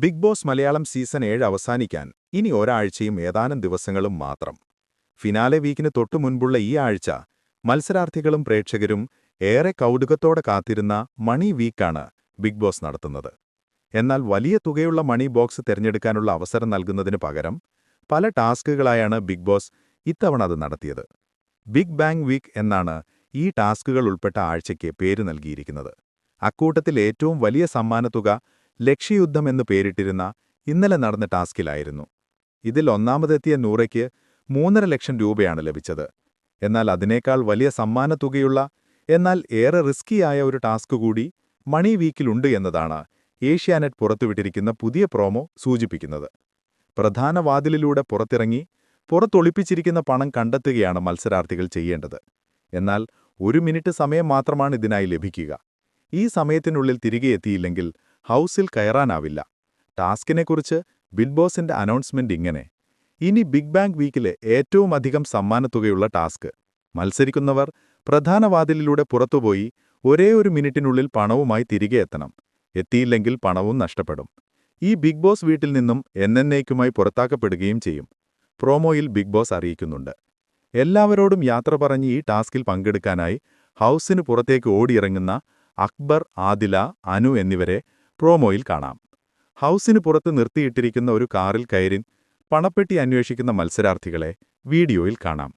Big boss Malayalam season ഏഴ് അവസാനിക്കാൻ ഇനി ഒരാഴ്ചയും ഏതാനും ദിവസങ്ങളും മാത്രം. ഫിനാലെ വീക്കിന് തൊട്ടു മുൻപുള്ള ഈ ആഴ്ച മത്സരാർത്ഥികളും പ്രേക്ഷകരും ഏറെ കൗതുകത്തോടെ കാത്തിരുന്ന മണി വീക്കാണ് ബിഗ് ബോസ് നടത്തുന്നത്. എന്നാൽ വലിയ തുകയുള്ള മണി ബോക്സ് തിരഞ്ഞെടുക്കാനുള്ള അവസരം നൽകുന്നതിന് പകരം പല ടാസ്കുകളായാണ് ബിഗ് ബോസ് ഇത്തവണ അത് നടത്തിയത്. ബിഗ് ബാങ് വീക്ക് എന്നാണ് ഈ ടാസ്കുകൾ ഉൾപ്പെട്ട ആഴ്ചയ്ക്ക് പേര് നൽകിയിരിക്കുന്നത്. അക്കൂട്ടത്തിൽ ഏറ്റവും വലിയ സമ്മാനത്തുക ലക്ഷ്യയുദ്ധം എന്ന് പേരിട്ടിരുന്ന ഇന്നലെ നടന്ന ടാസ്കിലായിരുന്നു. ഇതിൽ ഒന്നാമതെത്തിയ നൂറയ്ക്ക് മൂന്നര ലക്ഷം രൂപയാണ് ലഭിച്ചത്. എന്നാൽ അതിനേക്കാൾ വലിയ സമ്മാനത്തുകയുള്ള എന്നാൽ ഏറെ റിസ്കിയായ ഒരു ടാസ്ക് കൂടി മണി വീക്കിലുണ്ട് എന്നതാണ് ഏഷ്യാനെറ്റ് പുറത്തുവിട്ടിരിക്കുന്ന പുതിയ പ്രോമോ സൂചിപ്പിക്കുന്നത്. പ്രധാന വാതിലിലൂടെ പുറത്തിറങ്ങി പുറത്തൊളിപ്പിച്ചിരിക്കുന്ന പണം കണ്ടെത്തുകയാണ് മത്സരാർത്ഥികൾ ചെയ്യേണ്ടത്. എന്നാൽ ഒരു മിനിറ്റ് സമയം മാത്രമാണ് ഇതിനായി ലഭിക്കുക. ഈ സമയത്തിനുള്ളിൽ തിരികെ എത്തിയില്ലെങ്കിൽ ഹൗസിൽ കയറാനാവില്ല. ടാസ്കിനെക്കുറിച്ച് ബിഗ് ബോസിന്റെ അനൗൺസ്മെന്റ് ഇങ്ങനെ. ഇനി ബിഗ് ബാങ് വീക്കിലെ ഏറ്റവും അധികം സമ്മാനത്തുകയുള്ള ടാസ്ക്. മത്സരിക്കുന്നവർ പ്രധാന വാതിലിലൂടെ പുറത്തുപോയി ഒരേ ഒരു മിനിറ്റിനുള്ളിൽ പണവുമായി തിരികെ എത്തണം. എത്തിയില്ലെങ്കിൽ പണവും നഷ്ടപ്പെടും. ഈ ബിഗ് ബോസ് വീട്ടിൽ നിന്നും എന്നേക്കുമായി പുറത്താക്കപ്പെടുകയും ചെയ്യും. പ്രോമോയിൽ ബിഗ് ബോസ് അറിയിക്കുന്നുണ്ട്. എല്ലാവരോടും യാത്ര പറഞ്ഞ് ഈ ടാസ്കിൽ പങ്കെടുക്കാനായി ഹൗസിന് പുറത്തേക്ക് ഓടിയിറങ്ങുന്ന അക്ബർ ആദില അനു എന്നിവരെ പ്രോമോയിൽ കാണാം. ഹൗസിന് പുറത്ത് നിർത്തിയിട്ടിരിക്കുന്ന ഒരു കാറിൽ കയറി പണപ്പെട്ടി അന്വേഷിക്കുന്ന മത്സരാർത്ഥികളെ വീഡിയോയിൽ കാണാം.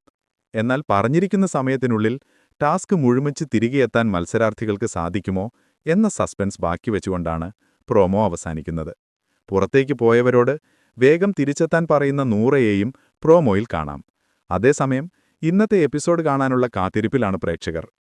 എന്നാൽ പറഞ്ഞിരിക്കുന്ന സമയത്തിനുള്ളിൽ ടാസ്ക് മുഴുമിച്ച് തിരികെ എത്താൻ മത്സരാർത്ഥികൾക്ക് സാധിക്കുമോ എന്ന സസ്പെൻസ് ബാക്കി വെച്ചുകൊണ്ടാണ് പ്രോമോ അവസാനിക്കുന്നത്. പുറത്തേക്ക് പോയവരോട് വേഗം തിരിച്ചെത്താൻ പറയുന്ന നൂറയെയും പ്രോമോയിൽ കാണാം. അതേസമയം ഇന്നത്തെ എപ്പിസോഡ് കാണാനുള്ള കാത്തിരിപ്പിലാണ് പ്രേക്ഷകർ.